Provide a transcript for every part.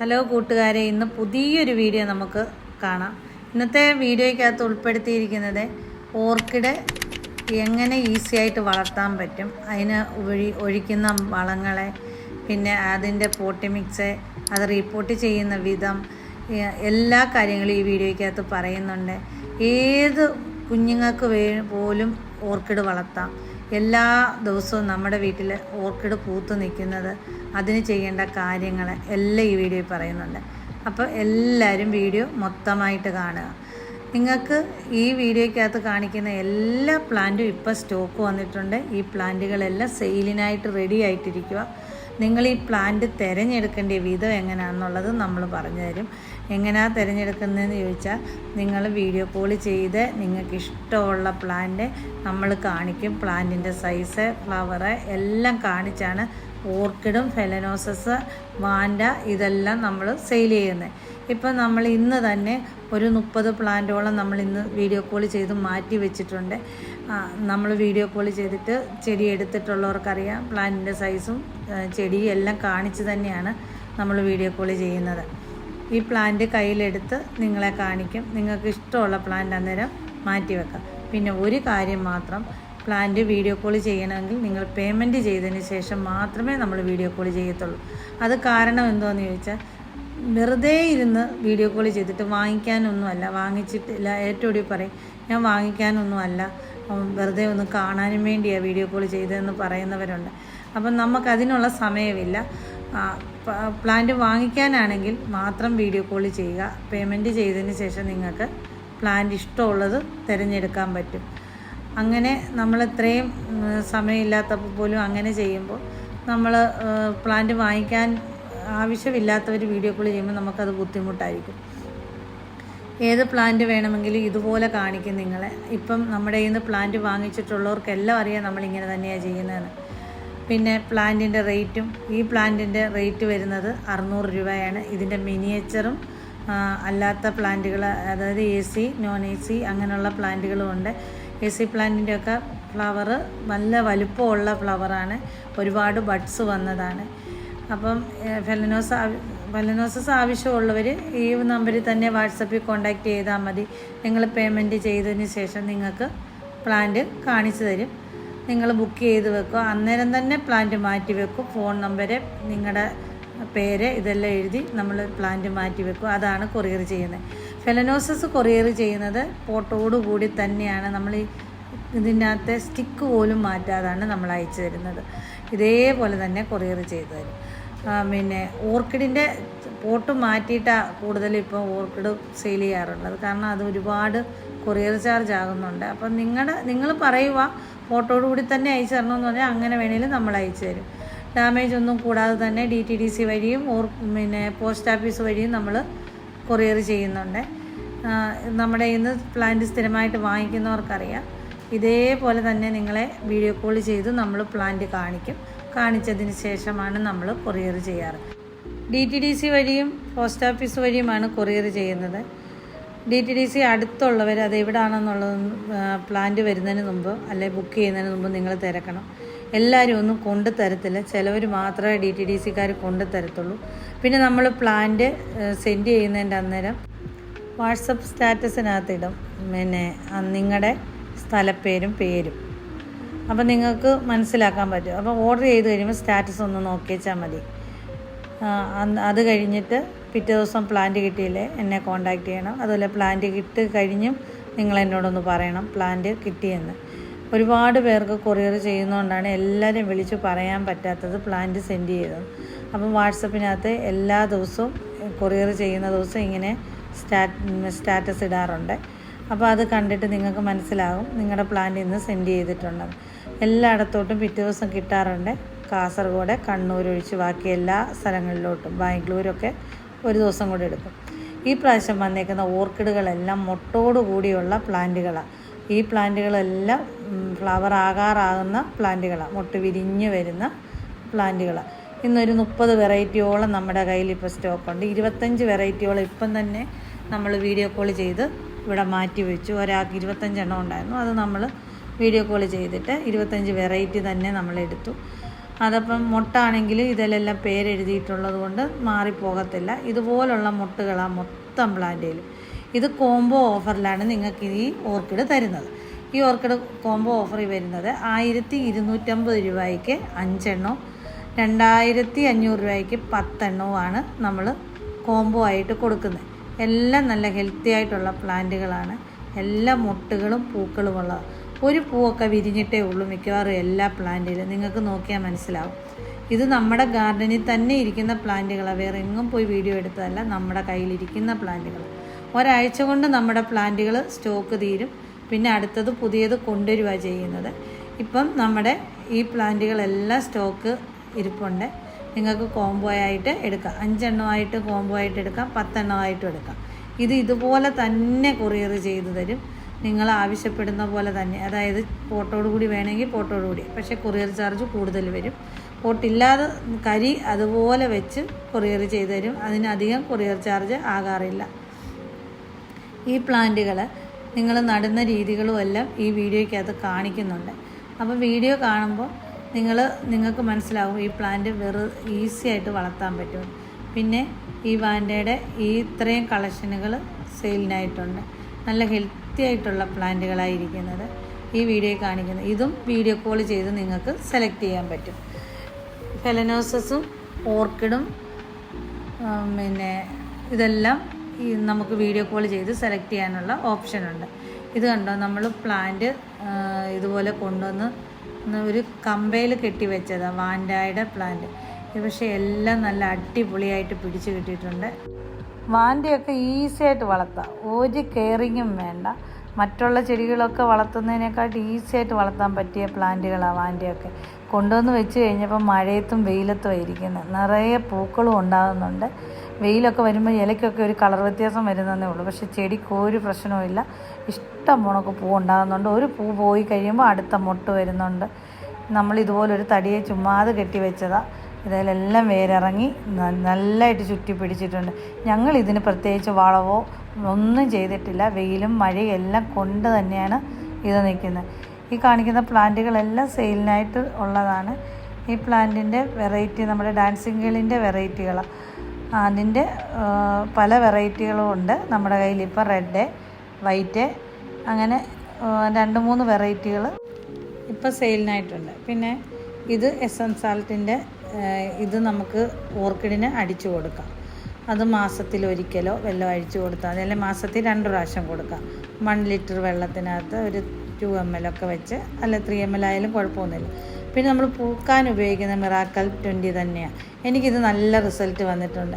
Hello കൂട്ടുകാരെ ഇന്ന് പുതിയൊരു വീഡിയോ നമുക്ക് കാണാം. ഇന്നത്തെ വീഡിയോയ്ക്കകത്ത് ഉൾപ്പെടുത്തിയിരിക്കുന്നത് ഓർക്കിഡ് എങ്ങനെ ഈസി ആയിട്ട് വളർത്താൻ പറ്റും അതിന് ഒഴി ഒഴിക്കുന്ന വളങ്ങളെ പിന്നെ അതിന്റെ പോട്ടി മിക്സ് അത് റിപ്പോർട്ട് ചെയ്യുന്ന വിധം എല്ലാ കാര്യങ്ങളും ഈ വീഡിയോയ്ക്കകത്ത് പറയുന്നുണ്ട്. ഏത് കുഞ്ഞുങ്ങൾക്ക് വേ പോലും ഓർക്കിഡ് വളർത്താം. എല്ലാ ദിവസവും നമ്മുടെ വീട്ടിൽ ഓർക്കിഡ് പൂത്ത് നിൽക്കുന്നത് അതിന് ചെയ്യേണ്ട കാര്യങ്ങൾ എല്ലാം ഈ വീഡിയോയിൽ പറയുന്നുണ്ട്. അപ്പോൾ എല്ലാവരും വീഡിയോ മൊത്തമായിട്ട് കാണുക. നിങ്ങൾക്ക് ഈ വീഡിയോയ്ക്കകത്ത് കാണിക്കുന്ന എല്ലാ പ്ലാന്റും ഇപ്പോൾ സ്റ്റോക്ക് വന്നിട്ടുണ്ട്. ഈ പ്ലാന്റുകളെല്ലാം സെയിലിനായിട്ട് റെഡി ആയിട്ടിരിക്കുക. നിങ്ങൾ ഈ പ്ലാന്റ് തിരഞ്ഞെടുക്കേണ്ട വിധം എങ്ങനെയാണെന്നുള്ളത് നമ്മൾ പറഞ്ഞു തരും. എങ്ങനെയാണ് തിരഞ്ഞെടുക്കുന്നതെന്ന് ചോദിച്ചാൽ നിങ്ങൾ വീഡിയോ കോൾ ചെയ്ത് നിങ്ങൾക്ക് ഇഷ്ടമുള്ള പ്ലാന്റ് നമ്മൾ കാണിക്കും. പ്ലാന്റിന്റെ സൈസ് ഫ്ലവറ് എല്ലാം കാണിച്ചാണ് ഓർക്കിഡും ഫെലനോസസ് വാൻഡ ഇതെല്ലാം നമ്മൾ സെയിൽ ചെയ്യുന്നത് ഇപ്പം നമ്മൾ ഇന്ന് തന്നെ ഒരു മുപ്പത് പ്ലാന്റോളം നമ്മൾ ഇന്ന് വീഡിയോ കോൾ ചെയ്ത് മാറ്റി വെച്ചിട്ടുണ്ട്. നമ്മൾ വീഡിയോ കോൾ ചെയ്തിട്ട് ചെടി എടുത്തിട്ടുള്ളവർക്കറിയാം. പ്ലാന്റിന്റെ സൈസും ചെടിയും എല്ലാം കാണിച്ച് തന്നെയാണ് നമ്മൾ വീഡിയോ കോൾ ചെയ്യുന്നത്. ഈ പ്ലാന്റ് കയ്യിലെടുത്ത് നിങ്ങളെ കാണിക്കും. നിങ്ങൾക്ക് ഇഷ്ടമുള്ള പ്ലാന്റ് അന്നേരം മാറ്റി വെക്കാം. പിന്നെ ഒരു കാര്യം മാത്രം പ്ലാന്റ് വീഡിയോ കോൾ ചെയ്യണമെങ്കിൽ നിങ്ങൾ പേയ്മെന്റ് ചെയ്തതിന് ശേഷം മാത്രമേ നമ്മൾ വീഡിയോ കോൾ ചെയ്യത്തുള്ളൂ. അത് കാരണം എന്തോന്ന് ചോദിച്ചാൽ വെറുതെ ഇരുന്ന് വീഡിയോ കോൾ ചെയ്തിട്ട് വാങ്ങിക്കാനൊന്നുമല്ല വാങ്ങിച്ചിട്ടില്ല ഏറ്റവും കൂടി പറയും ഞാൻ വാങ്ങിക്കാനൊന്നുമല്ല വെറുതെ ഒന്ന് കാണാനും വേണ്ടിയാണ് വീഡിയോ കോൾ ചെയ്തതെന്ന് പറയുന്നവരുണ്ട്. അപ്പം നമുക്കതിനുള്ള സമയമില്ല. പ്ലാന്റ് വാങ്ങിക്കാനാണെങ്കിൽ മാത്രം വീഡിയോ കോൾ ചെയ്യുക. പേയ്മെന്റ് ചെയ്തതിന് ശേഷം നിങ്ങൾക്ക് പ്ലാന്റ് ഇഷ്ടമുള്ളത് തിരഞ്ഞെടുക്കാൻ പറ്റും. അങ്ങനെ നമ്മൾ ഇത്രയും സമയമില്ലാത്തപ്പോൾ പോലും അങ്ങനെ ചെയ്യുമ്പോൾ നമ്മൾ പ്ലാന്റ് വാങ്ങിക്കാൻ ആവശ്യമില്ലാത്തവർ വീഡിയോ കോൾ ചെയ്യുമ്പോൾ നമുക്കത് ബുദ്ധിമുട്ടായിരിക്കും. ഏത് പ്ലാന്റ് വേണമെങ്കിലും ഇതുപോലെ കാണിക്കും നിങ്ങളെ. ഇപ്പം നമ്മുടെ കയ്യിൽ നിന്ന് പ്ലാന്റ് വാങ്ങിച്ചിട്ടുള്ളവർക്കെല്ലാം അറിയാം നമ്മളിങ്ങനെ തന്നെയാണ് ചെയ്യുന്നതെന്ന്. പിന്നെ പ്ലാന്റിന്റെ റേറ്റും ഈ പ്ലാന്റിന്റെ റേറ്റ് വരുന്നത് അറുന്നൂറ് രൂപയാണ്. ഇതിന്റെ മിനിയേച്ചറും അല്ലാത്ത പ്ലാന്റുകൾ അതായത് A C non A C അങ്ങനെയുള്ള പ്ലാന്റുകളും ഉണ്ട്. എ സി പ്ലാന്റിന്റെയൊക്കെ ഫ്ലവർ നല്ല വലുപ്പമുള്ള ഫ്ലവറാണ് ഒരുപാട് ബഡ്സ് വന്നതാണ്. അപ്പം ഫെലനോസ് ഫെലനോസസ് ആവശ്യമുള്ളവർ ഈ നമ്പറിൽ തന്നെ വാട്സപ്പിൽ കോൺടാക്റ്റ് ചെയ്താൽ മതി. നിങ്ങൾ പേയ്മെന്റ് ചെയ്തതിന് ശേഷം നിങ്ങൾക്ക് പ്ലാന്റ് കാണിച്ചു തരും. നിങ്ങൾ ബുക്ക് ചെയ്ത് വെക്കുക. അന്നേരം തന്നെ പ്ലാന്റ് മാറ്റി വെക്കും. ഫോൺ നമ്പര് നിങ്ങളുടെ പേര് ഇതെല്ലാം എഴുതി നമ്മൾ പ്ലാന്റ് മാറ്റി വെക്കും. അതാണ് കൊറിയർ ചെയ്യുന്നത്. ഫെലനോസസ് കൊറിയർ ചെയ്യുന്നത് പോട്ടോട് കൂടി തന്നെയാണ്. നമ്മൾ ഇതിനകത്തെ സ്റ്റിക്ക് പോലും മാറ്റാതാണ് നമ്മൾ അയച്ചു തരുന്നത്. ഇതേപോലെ തന്നെ കൊറിയർ ചെയ്തു തരും. പിന്നെ ഓർക്കിഡിന്റെ പോട്ട് മാറ്റിയിട്ടാണ് കൂടുതൽ ഇപ്പോൾ ഓർക്കിഡ് സെയിൽ ചെയ്യാറുള്ളത്. കാരണം അത് ഒരുപാട് കൊറിയർ ചാർജ് ആകുന്നുണ്ട്. അപ്പം നിങ്ങളുടെ നിങ്ങൾ പറയുക ഫോട്ടോയോട് കൂടി തന്നെ അയച്ചു തരണമെന്ന് പറഞ്ഞാൽ അങ്ങനെ വേണേലും നമ്മൾ അയച്ചു തരും. ഡാമേജ് ഒന്നും കൂടാതെ തന്നെ ഡി ടി ഡി സി വഴിയും ഓർ പിന്നെ പോസ്റ്റ് ഓഫീസ് വഴിയും നമ്മൾ കൊറിയർ ചെയ്യുന്നുണ്ട്. നമ്മുടെ ഇന്ന് പ്ലാന്റ് സ്ഥിരമായിട്ട് വാങ്ങിക്കുന്നവർക്കറിയാം. ഇതേപോലെ തന്നെ നിങ്ങളെ വീഡിയോ കോൾ ചെയ്ത് നമ്മൾ പ്ലാന്റ് കാണിക്കും. കാണിച്ചതിന് ശേഷമാണ് നമ്മൾ കൊറിയർ ചെയ്യാറ്. ഡി ടി ഡി സി വഴിയും പോസ്റ്റ് ഓഫീസ് വഴിയുമാണ് കൊറിയർ ചെയ്യുന്നത്. ഡി ടി ഡി സി അടുത്തുള്ളവർ അത് എവിടാണെന്നുള്ളത് പ്ലാന്റ് വരുന്നതിന് മുമ്പ് അല്ലെ ബുക്ക് ചെയ്യുന്നതിന് മുമ്പ് നിങ്ങൾ തിരക്കണം. എല്ലാവരും ഒന്നും കൊണ്ടു തരത്തില്ല. ചിലവർ മാത്രമേ ഡി ടി ഡി സിക്കാർ കൊണ്ടു തരത്തുള്ളൂ. പിന്നെ നമ്മൾ പ്ലാന്റ് സെൻഡ് ചെയ്യുന്നതിന്റെ അന്നേരം വാട്സപ്പ് സ്റ്റാറ്റസിനകത്തിടും പിന്നെ നിങ്ങളുടെ സ്ഥലപ്പേരും പേരും. അപ്പം നിങ്ങൾക്ക് മനസ്സിലാക്കാൻ പറ്റും. അപ്പോൾ ഓർഡർ ചെയ്ത് കഴിയുമ്പോൾ സ്റ്റാറ്റസ് ഒന്ന് നോക്കിയേച്ചാൽ മതി. അത് കഴിഞ്ഞിട്ട് പിറ്റേ ദിവസം പ്ലാന്റ് കിട്ടിയില്ലേ എന്നെ കോണ്ടാക്ട് ചെയ്യണം. അതുപോലെ പ്ലാന്റ് കിട്ടി കഴിഞ്ഞും നിങ്ങൾ എന്നോടൊന്ന് പറയണം പ്ലാന്റ് കിട്ടിയെന്ന്. ഒരുപാട് പേർക്ക് കൊറിയർ ചെയ്യുന്നതുകൊണ്ടാണ് എല്ലാവരും വിളിച്ച് പറയാൻ പറ്റാത്തത് പ്ലാന്റ് സെൻഡ് ചെയ്തത്. അപ്പം വാട്സപ്പിനകത്ത് എല്ലാ ദിവസവും കൊറിയർ ചെയ്യുന്ന ദിവസം ഇങ്ങനെ സ്റ്റാറ്റ് സ്റ്റാറ്റസ് ഇടാറുണ്ട്. അപ്പോൾ അത് കണ്ടിട്ട് നിങ്ങൾക്ക് മനസ്സിലാകും നിങ്ങളുടെ പ്ലാന്റ് ഇന്ന് സെൻഡ് ചെയ്തിട്ടുണ്ട് എല്ലായിടത്തോട്ടും പിറ്റേ ദിവസം കിട്ടാറുണ്ട്. കാസർഗോഡ് കണ്ണൂർ ഒഴിച്ച് ബാക്കി എല്ലാ സ്ഥലങ്ങളിലോട്ടും ബാംഗ്ലൂരൊക്കെ ഒരു ദിവസം കൂടി എടുക്കും. ഈ പ്രാവശ്യം വന്നേക്കുന്ന ഓർക്കിഡുകളെല്ലാം മൊട്ടോട് കൂടിയുള്ള പ്ലാന്റുകളാണ് ഈ പ്ലാന്റുകളെല്ലാം ഫ്ലവർ ആകാറാകുന്ന പ്ലാന്റുകളാണ് മൊട്ട് വിരിഞ്ഞ് വരുന്ന പ്ലാന്റുകളാണ് ഇന്നൊരു മുപ്പത് വെറൈറ്റിയോളം നമ്മുടെ കയ്യിൽ ഇപ്പോൾ സ്റ്റോക്കുണ്ട്. ഇരുപത്തഞ്ച് വെറൈറ്റിയോളം ഇപ്പം തന്നെ നമ്മൾ വീഡിയോ കോൾ ചെയ്ത് ഇവിടെ മാറ്റി വെച്ചു. ഒരാൾക്ക് ഇരുപത്തഞ്ചെണ്ണം ഉണ്ടായിരുന്നു. അത് നമ്മൾ വീഡിയോ കോൾ ചെയ്തിട്ട് ഇരുപത്തഞ്ച് വെറൈറ്റി തന്നെ നമ്മൾ അതപ്പം മുട്ടാണെങ്കിൽ ഇതിലെല്ലാം പേരെഴുതിയിട്ടുള്ളത് കൊണ്ട് മാറിപ്പോകത്തില്ല. ഇതുപോലുള്ള മുട്ടുകളാണ് മൊത്തം പ്ലാന്റിൽ ഇത് കോംബോ ഓഫറിലാണ് നിങ്ങൾക്ക് ഈ ഓർക്കിഡ് തരുന്നത്. ഈ ഓർക്കിഡ് കോംബോ ഓഫറിൽ വരുന്നത് ആയിരത്തി ഇരുന്നൂറ്റമ്പത് രൂപയ്ക്ക് അഞ്ചെണ്ണവും രണ്ടായിരത്തി അഞ്ഞൂറ് രൂപയ്ക്ക് പത്തെണ്ണവുമാണ് നമ്മൾ കോംബോ ആയിട്ട് കൊടുക്കുന്നത്. എല്ലാം നല്ല ഹെൽത്തി ആയിട്ടുള്ള പ്ലാന്റുകളാണ്. എല്ലാ മുട്ടുകളും പൂക്കളുമുള്ള ഒരു പൂവൊക്കെ വിരിഞ്ഞിട്ടേ ഉള്ളൂ മിക്കവാറും എല്ലാ പ്ലാന്റിലും. നിങ്ങൾക്ക് നോക്കിയാൽ മനസ്സിലാവും. ഇത് നമ്മുടെ ഗാർഡനിൽ തന്നെ ഇരിക്കുന്ന പ്ലാന്റുകളാണ് വേറെ എങ്ങും പോയി വീഡിയോ എടുത്തതല്ല നമ്മുടെ കയ്യിലിരിക്കുന്ന പ്ലാന്റുകൾ. ഒരാഴ്ച കൊണ്ട് നമ്മുടെ പ്ലാന്റുകൾ സ്റ്റോക്ക് തീരും. പിന്നെ അടുത്തത് പുതിയത് കൊണ്ടുവരിക ചെയ്യുന്നത്. ഇപ്പം നമ്മുടെ ഈ പ്ലാന്റുകളെല്ലാം സ്റ്റോക്ക് ഇരിപ്പുണ്ട്. നിങ്ങൾക്ക് കോംബോ ആയിട്ട് എടുക്കാം. അഞ്ചെണ്ണമായിട്ട് കോംബോ ആയിട്ട് എടുക്കാം. പത്തെണ്ണമായിട്ടും എടുക്കാം. ഇത് ഇതുപോലെ തന്നെ കൊറിയർ ചെയ്തു തരും. നിങ്ങൾ ആവശ്യപ്പെടുന്ന പോലെ തന്നെ. അതായത് പോട്ടോട് കൂടി വേണമെങ്കിൽ പോട്ടോട് കൂടി. പക്ഷേ കൊറിയർ ചാർജ് കൂടുതൽ വരും. പോട്ടില്ലാതെ കരി അതുപോലെ വെച്ച് കൊറിയർ ചെയ്തു തരും. അതിനധികം കൊറിയർ ചാർജ് ആകാറില്ല. ഈ പ്ലാന്റുകൾ നിങ്ങൾ നടുന്ന രീതികളും എല്ലാം ഈ വീഡിയോയ്ക്കകത്ത് കാണിക്കുന്നുണ്ട്. അപ്പോൾ വീഡിയോ കാണുമ്പോൾ നിങ്ങൾ നിങ്ങൾക്ക് മനസ്സിലാവും ഈ പ്ലാന്റ് വെറു ഈസി ആയിട്ട് വളർത്താൻ പറ്റും. പിന്നെ ഈ വാൻഡയുടെ ഈ ഇത്രയും കളക്ഷനുകൾ സെയിലിനായിട്ടുണ്ട്. നല്ല ഹെൽത്തി ആയിട്ടുള്ള പ്ലാന്റുകളായിരിക്കുന്നത് ഈ വീഡിയോ കാണിക്കുന്നത് ഇതും വീഡിയോ കോൾ ചെയ്ത് നിങ്ങൾക്ക് സെലക്ട് ചെയ്യാൻ പറ്റും. ഫെലനോസസും ഓർക്കിഡും പിന്നെ ഇതെല്ലാം ഈ നമുക്ക് വീഡിയോ കോൾ ചെയ്ത് സെലക്ട് ചെയ്യാനുള്ള ഓപ്ഷനുണ്ട് ഇത് കണ്ടോ? നമ്മൾ പ്ലാന്റ് ഇതുപോലെ കൊണ്ടുവന്ന് ഒരു കമ്പയിൽ കെട്ടി വെച്ചതാണ് വാൻഡായുടെ പ്ലാന്റ് പക്ഷേ എല്ലാം നല്ല അടിപൊളിയായിട്ട് പിടിച്ചു കിട്ടിയിട്ടുണ്ട്. വാൻഡയൊക്കെ ഈസി ആയിട്ട് വളർത്താം. ഒരു കെയറിങ്ങും വേണ്ട. മറ്റുള്ള ചെടികളൊക്കെ വളർത്തുന്നതിനേക്കാട്ട് ഈസി ആയിട്ട് വളർത്താൻ പറ്റിയ പ്ലാന്റുകളാണ് വാന്റെയൊക്കെ കൊണ്ടുവന്ന് വെച്ച് കഴിഞ്ഞപ്പോൾ മഴയത്തും വെയിലത്തും ഇരിക്കുന്നത് നിറയെ പൂക്കളും ഉണ്ടാകുന്നുണ്ട്. വെയിലൊക്കെ വരുമ്പോൾ ഇലയ്ക്കൊക്കെ ഒരു കളർ വ്യത്യാസം വരുന്നതേ ഉള്ളൂ. പക്ഷേ ചെടിക്ക് ഒരു പ്രശ്നവുമില്ല ഇഷ്ടം പോണൊക്കെ പൂ ഉണ്ടാകുന്നുണ്ട്. ഒരു പൂ പോയി കഴിയുമ്പോൾ അടുത്ത മുട്ട് വരുന്നുണ്ട്. നമ്മൾ ഇതുപോലൊരു തടിയെ ചുമ്മാതെ കെട്ടി വെച്ചതാണ് ഇതിലെല്ലാം വേരിറങ്ങി നല്ലതായിട്ട് ചുറ്റി പിടിച്ചിട്ടുണ്ട്. ഞങ്ങൾ ഇതിന് പ്രത്യേകിച്ച് വളവോ ഒന്നും ചെയ്തിട്ടില്ല. വെയിലും മഴയും എല്ലാം കൊണ്ട് തന്നെയാണ് ഇത് നിൽക്കുന്നത്. ഈ കാണിക്കുന്ന പ്ലാന്റുകളെല്ലാം സെയിലിനായിട്ട് ഉള്ളതാണ്. ഈ പ്ലാന്റിന്റെ വെറൈറ്റി നമ്മുടെ ഡാൻസിങ് ഗേളിന്റെ വെറൈറ്റികളാണ് അതിന്റെ പല വെറൈറ്റികളും ഉണ്ട്. നമ്മുടെ കയ്യിൽ ഇപ്പോൾ റെഡ് വൈറ്റ് അങ്ങനെ രണ്ട് മൂന്ന് വെറൈറ്റികൾ ഇപ്പോൾ സെയിലിനായിട്ടുണ്ട്. പിന്നെ ഇത് എസ് എൻ സാൾട്ടിന്റെ ഇത് നമുക്ക് ഓർക്കിഡിന് അടിച്ചു കൊടുക്കാം. അത് മാസത്തിൽ ഒരിക്കലോ വെള്ളം അഴിച്ചു കൊടുത്താൽ മതി. അല്ലെങ്കിൽ മാസത്തിൽ രണ്ട് പ്രാവശ്യം കൊടുക്കാം. വൺ ലിറ്റർ വെള്ളത്തിനകത്ത് ഒരു ടു എം എൽ ഒക്കെ വെച്ച് അല്ല ത്രീ എം എൽ ആയാലും കുഴപ്പമൊന്നുമില്ല. പിന്നെ നമ്മൾ പൂക്കാൻ ഉപയോഗിക്കുന്ന മിറാക്കൽ ട്വന്റി തന്നെയാണ് എനിക്കിത് നല്ല റിസൾട്ട് വന്നിട്ടുണ്ട്.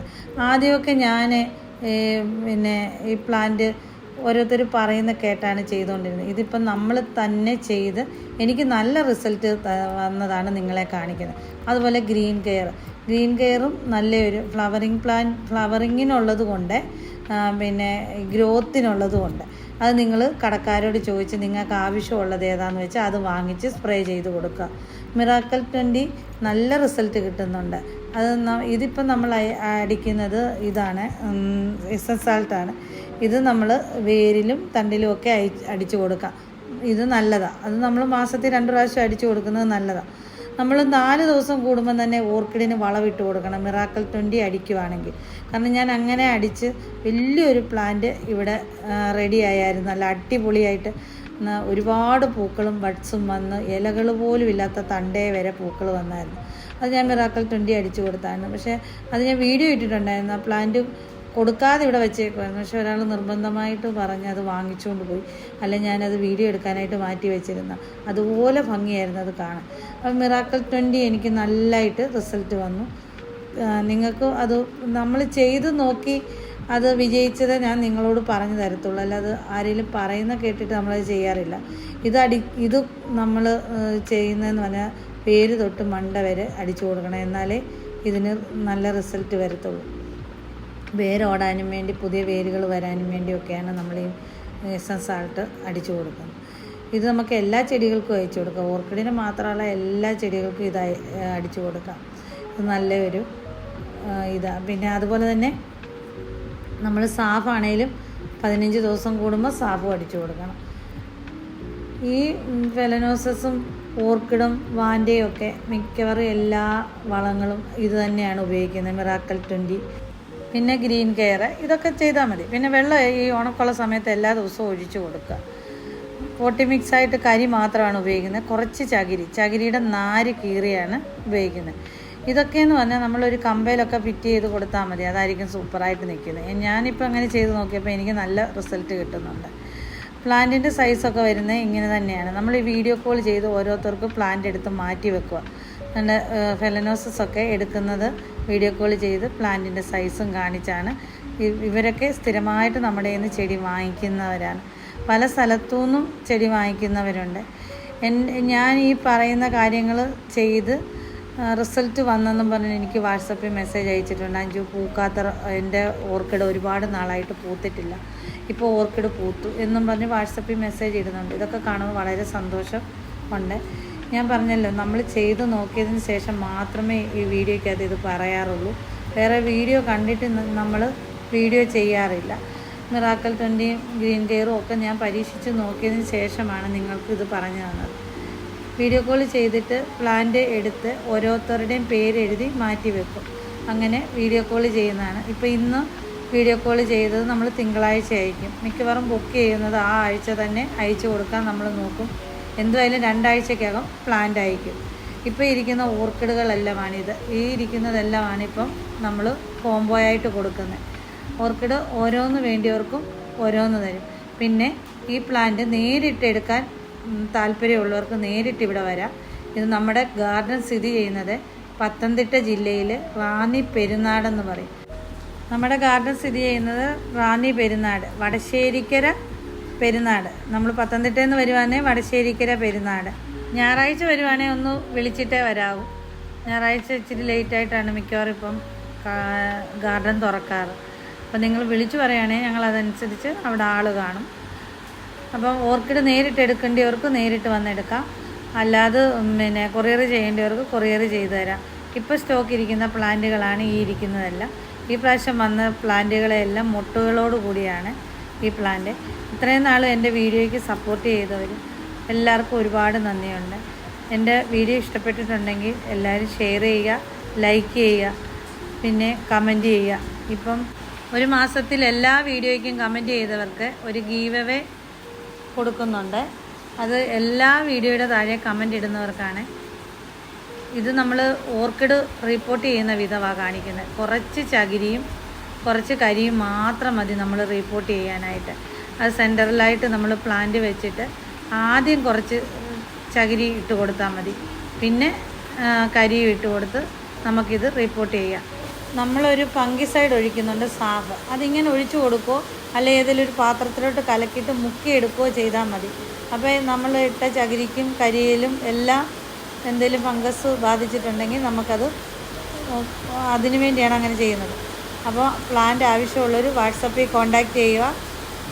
ആദ്യമൊക്കെ ഞാൻ പിന്നെ ഈ പ്ലാന്റ് ഓരോരുത്തർ പറയുന്ന കേട്ടാണ് ചെയ്തുകൊണ്ടിരുന്നത്. ഇതിപ്പം നമ്മൾ തന്നെ ചെയ്ത് എനിക്ക് നല്ല റിസൾട്ട് വന്നതാണ് നിങ്ങളെ കാണിക്കുന്നത്. അതുപോലെ ഗ്രീൻ കെയർ. ഗ്രീൻ കെയറും നല്ലൊരു ഫ്ലവറിങ് പ്ലാൻ ഫ്ലവറിങ്ങിനുള്ളത് കൊണ്ട് പിന്നെ ഗ്രോത്തിനുള്ളത് കൊണ്ട് അത് നിങ്ങൾ കടക്കാരോട് ചോദിച്ച് നിങ്ങൾക്ക് ആവശ്യമുള്ളത് ഏതാണെന്ന് വെച്ചാൽ അത് വാങ്ങിച്ച് സ്പ്രേ ചെയ്ത് കൊടുക്കുക. മിറാക്കൽ ട്വന്റി നല്ല റിസൾട്ട് കിട്ടുന്നുണ്ട്. അത് ഇതിപ്പോൾ നമ്മൾ അടിക്കുന്നത് ഇതാണ് എസ് സാൾട്ടാണ് ഇത് നമ്മൾ വേരിലും തണ്ടിലും ഒക്കെ അടിച്ചു കൊടുക്കാം ഇത് നല്ലതാണ് അത് നമ്മൾ മാസത്തിൽ രണ്ട് പ്രാവശ്യം അടിച്ചു കൊടുക്കുന്നത് നല്ലതാണ് നമ്മൾ നാല് ദിവസം കൂടുമ്പോൾ തന്നെ ഓർക്കിഡിന് വളവിട്ട് കൊടുക്കണം. മിറാക്കൽ ട്വന്റി അടിക്കുവാണെങ്കിൽ. കാരണം ഞാൻ അങ്ങനെ അടിച്ച് വലിയൊരു പ്ലാന്റ് ഇവിടെ റെഡി ആയായിരുന്നു. നല്ല അടിപൊളിയായിട്ട് ഒരുപാട് പൂക്കളും ബഡ്സും വന്ന് ഇലകൾ പോലും ഇല്ലാത്ത തണ്ടേ വരെ പൂക്കൾ വന്നായിരുന്നു. അത് ഞാൻ മിറാക്കൽ ട്വന്റി അടിച്ചു കൊടുത്തായിരുന്നു. പക്ഷേ അത് ഞാൻ വീഡിയോ ഇട്ടിട്ടുണ്ടായിരുന്നു. ആ പ്ലാന്റ് കൊടുക്കാതെ ഇവിടെ വെച്ചേക്കുമായിരുന്നു പക്ഷെ ഒരാൾ നിർബന്ധമായിട്ട് പറഞ്ഞ് അത് വാങ്ങിച്ചുകൊണ്ട് പോയി. അല്ല ഞാനത് വീഡിയോ എടുക്കാനായിട്ട് മാറ്റി വെച്ചിരുന്ന. അതുപോലെ ഭംഗിയായിരുന്നു അത് കാണാൻ. അപ്പം മിറാക്കൽ ട്വന്റി എനിക്ക് നല്ലതായിട്ട് റിസൾട്ട് വന്നു. നിങ്ങൾക്ക് അത് നമ്മൾ ചെയ്ത് നോക്കി അത് വിജയിച്ചത് ഞാൻ നിങ്ങളോട് പറഞ്ഞു തരത്തുള്ളൂ. അല്ലാതെ ആരെങ്കിലും പറയുന്ന കേട്ടിട്ട് നമ്മളത് ചെയ്യാറില്ല. ഇത് അടി ഇത് നമ്മൾ ചെയ്യുന്നതെന്ന് പറഞ്ഞാൽ പേര് തൊട്ട് മണ്ട വരെ അടിച്ചു കൊടുക്കണം. എന്നാലേ ഇതിന് നല്ല റിസൾട്ട് വരത്തുള്ളൂ. വേരോടാനും വേണ്ടി പുതിയ വേരുകൾ വരാനും വേണ്ടിയൊക്കെയാണ് നമ്മൾ ഈ എസ് ആയിട്ട് അടിച്ചു കൊടുക്കുന്നത്. ഇത് നമുക്ക് എല്ലാ ചെടികൾക്കും അയച്ചു കൊടുക്കാം. ഓർക്കിഡിന് മാത്രമല്ല എല്ലാ ചെടികൾക്കും ഇത് അടിച്ചു കൊടുക്കാം. ഇത് നല്ലൊരു ഇതാണ് പിന്നെ അതുപോലെ തന്നെ നമ്മൾ സാഫാണേലും പതിനഞ്ച് ദിവസം കൂടുമ്പോൾ സാഫും അടിച്ചു കൊടുക്കണം. ഈ ഫെലനോസസും ഓർക്കിഡും വാന്റെയും ഒക്കെ മിക്കവാറും എല്ലാ വളങ്ങളും ഇത് തന്നെയാണ് ഉപയോഗിക്കുന്നത്. മിറാക്കൽ ട്വന്റി പിന്നെ ഗ്രീൻ കെയർ ഇതൊക്കെ ചെയ്താൽ മതി. പിന്നെ വെള്ളം ഈ ഉണക്കുള്ള സമയത്ത് എല്ലാ ദിവസവും ഒഴിച്ചു കൊടുക്കുക. പോട്ടി മിക്സ് ആയിട്ട് കരി മാത്രമാണ് ഉപയോഗിക്കുന്നത്. കുറച്ച് ചകിരി. ചകിരിയുടെ നാര് കീറിയാണ് ഉപയോഗിക്കുന്നത്. ഇതൊക്കെയെന്ന് പറഞ്ഞാൽ നമ്മളൊരു കമ്പയിലൊക്കെ ഫിറ്റ് ചെയ്ത് കൊടുത്താൽ മതി. അതായിരിക്കും സൂപ്പറായിട്ട് നിൽക്കുന്നത്. ഞാനിപ്പോൾ അങ്ങനെ ചെയ്ത് നോക്കിയപ്പോൾ എനിക്ക് നല്ല റിസൾട്ട് കിട്ടുന്നുണ്ട്. പ്ലാന്റിന്റെ സൈസൊക്കെ വരുന്നത് ഇങ്ങനെ തന്നെയാണ്. നമ്മൾ ഈ വീഡിയോ കോൾ ചെയ്ത് ഓരോരുത്തർക്കും പ്ലാന്റ് എടുത്ത് മാറ്റി വെക്കുക. നമ്മുടെ ഫെലനോസിസ് ഒക്കെ എടുക്കുന്നത് വീഡിയോ കോൾ ചെയ്ത് പ്ലാന്റിന്റെ സൈസും കാണിച്ചാണ്. ഇവരൊക്കെ സ്ഥിരമായിട്ട് നമ്മുടെ നിന്ന് ചെടി വാങ്ങിക്കുന്നവരാണ്. പല സ്ഥലത്തു നിന്നും ചെടി വാങ്ങിക്കുന്നവരുണ്ട്. ഞാൻ ഈ പറയുന്ന കാര്യങ്ങൾ ചെയ്ത് റിസൾട്ട് വന്നെന്നും പറഞ്ഞ് എനിക്ക് വാട്സപ്പിൽ മെസ്സേജ് അയച്ചിട്ടുണ്ട്. അഞ്ചു പൂക്കാത്ത എന്റെ ഓർക്കിഡ് ഒരുപാട് നാളായിട്ട് പൂത്തിട്ടില്ല. ഇപ്പോൾ ഓർക്കിഡ് പൂത്തു എന്നും പറഞ്ഞ് വാട്സപ്പിൽ മെസ്സേജ് ഇടുന്നുണ്ട്. ഇതൊക്കെ കാണുമ്പോൾ വളരെ സന്തോഷം ഉണ്ട് ഞാൻ പറഞ്ഞല്ലോ നമ്മൾ ചെയ്ത് നോക്കിയതിന് ശേഷം മാത്രമേ ഈ വീഡിയോയ്ക്കകത്ത് ഇത് പറയാറുള്ളൂ. വേറെ വീഡിയോ കണ്ടിട്ട് നമ്മൾ വീഡിയോ ചെയ്യാറില്ല. മിറാക്കൽ ട്വന്റിയും ഗ്രീൻ കെയറും ഒക്കെ ഞാൻ പരീക്ഷിച്ച് നോക്കിയതിന് ശേഷമാണ് നിങ്ങൾക്ക് ഇത് പറഞ്ഞു തന്നത്. വീഡിയോ കോൾ ചെയ്തിട്ട് പ്ലാന്റ് എടുത്ത് ഓരോരുത്തരുടെയും പേരെഴുതി മാറ്റി വെക്കും. അങ്ങനെ വീഡിയോ കോൾ ചെയ്യുന്നതാണ്. ഇപ്പോൾ ഇന്ന് വീഡിയോ കോൾ ചെയ്തത് നമ്മൾ തിങ്കളാഴ്ച അയക്കും മിക്കവാറും ബുക്ക് ചെയ്യുന്നത് ആ ആഴ്ച തന്നെ അയച്ചു കൊടുക്കാൻ നമ്മൾ നോക്കും. എന്തായാലും രണ്ടാഴ്ചക്കകം പ്ലാന്റ് അയക്കും ഇപ്പോൾ ഇരിക്കുന്ന ഓർക്കിഡുകളെല്ലാമാണിത്. ഈ ഇരിക്കുന്നതെല്ലാമാണ് ഇപ്പം നമ്മൾ കോംബോ ആയിട്ട് കൊടുക്കുന്നത്. ഓർക്കിഡ് ഓരോന്ന് വേണ്ടിയവർക്കും ഓരോന്ന് തരും. പിന്നെ ഈ പ്ലാന്റ് നേരിട്ട് എടുക്കാൻ ഉം, താല്പര്യമുള്ളവർക്ക് നേരിട്ട് ഇവിടെ വരാം. ഇത് നമ്മുടെ ഗാർഡൻ സ്ഥിതി ചെയ്യുന്നത് പത്തനംതിട്ട ജില്ലയിൽ റാന്നി പെരുന്നാടെന്ന് പറയും. നമ്മുടെ ഗാർഡൻ സ്ഥിതി ചെയ്യുന്നത് റാന്നി പെരുന്നാട് വടശ്ശേരിക്കര പെരുന്നാട് നമ്മൾ പത്തനംതിട്ടയിൽ നിന്ന് വരുവാണെങ്കിൽ വടശ്ശേരിക്കര പെരുന്നാട് ഞായറാഴ്ച വരുവാണെങ്കിൽ ഒന്ന് വിളിച്ചിട്ടേ വരാവൂ. ഞായറാഴ്ച ഇച്ചിരി ലേറ്റായിട്ടാണ് മിക്കവാറും ഇപ്പം ഗാർഡൻ തുറക്കാറ്. അപ്പം നിങ്ങൾ വിളിച്ചു പറയുകയാണെങ്കിൽ ഞങ്ങൾ അതനുസരിച്ച് അവിടെ ആൾ കാണും. അപ്പം ഓർക്കിഡ് നേരിട്ട് എടുക്കേണ്ടിയവർക്ക് നേരിട്ട് വന്നെടുക്കാം അല്ലാതെ പിന്നെ കൊറിയർ ചെയ്യേണ്ടവർക്ക് കൊറിയർ ചെയ്തു തരാം. ഇപ്പോൾ സ്റ്റോക്ക് ഇരിക്കുന്ന പ്ലാന്റുകളാണ് ഈ ഇരിക്കുന്നതെല്ലാം. ഈ പ്രാവശ്യം വന്ന പ്ലാന്റുകളെല്ലാം മുട്ടുകളോട് കൂടിയാണ് ഈ പ്ലാന്റ്. ഇത്രയും നാൾ എന്റെ വീഡിയോയ്ക്ക് സപ്പോർട്ട് ചെയ്തവർ എല്ലാവർക്കും ഒരുപാട് നന്ദിയുണ്ട്. എന്റെ വീഡിയോ ഇഷ്ടപ്പെട്ടിട്ടുണ്ടെങ്കിൽ എല്ലാവരും ഷെയർ ചെയ്യുക ലൈക്ക് ചെയ്യുക പിന്നെ കമന്റ് ചെയ്യുക. ഇപ്പം ഒരു മാസത്തിൽ എല്ലാ വീഡിയോയ്ക്കും കമന്റ് ചെയ്തവർക്ക് ഒരു ഗീവ് അവേ കൊടുക്കുന്നുണ്ട്. അത് എല്ലാ വീഡിയോയുടെ താഴെ കമന്റ് ഇടുന്നവർക്കാണ്. ഇത് നമ്മൾ ഓർക്കിഡ് റിപ്പോർട്ട് ചെയ്യുന്ന വിധമാണ് കാണിക്കുന്നത്. കുറച്ച് ചകിരിയും കുറച്ച് കരിയും മാത്രം മതി നമ്മൾ റിപ്പോർട്ട് ചെയ്യാനായിട്ട്. അത് സെന്ററിലായിട്ട് നമ്മൾ പ്ലാന്റ് വെച്ചിട്ട് ആദ്യം കുറച്ച് ചകിരി ഇട്ട് കൊടുത്താൽ മതി. പിന്നെ കരിയും ഇട്ട് കൊടുത്ത് നമുക്കിത് റിപ്പോർട്ട് ചെയ്യാം. നമ്മളൊരു ഫംഗിസൈഡ് ഒഴിക്കുന്നുണ്ട് സാഫ് അതിങ്ങനെ ഒഴിച്ചു കൊടുക്കുകയോ അല്ലെ ഏതെങ്കിലും ഒരു പാത്രത്തിലോട്ട് കലക്കിയിട്ട് മുക്കിയെടുക്കുകയോ ചെയ്താൽ മതി. അപ്പോൾ നമ്മൾ ഇട്ട ചകിരിക്കും കരിയിലും എല്ലാം എന്തെങ്കിലും ഫംഗസ് ബാധിച്ചിട്ടുണ്ടെങ്കിൽ നമുക്കത് അതിനു വേണ്ടിയാണ് അങ്ങനെ ചെയ്യുന്നത്. അപ്പോൾ പ്ലാന്റ് ആവശ്യമുള്ളവർ വാട്സപ്പിൽ കോൺടാക്റ്റ് ചെയ്യുക.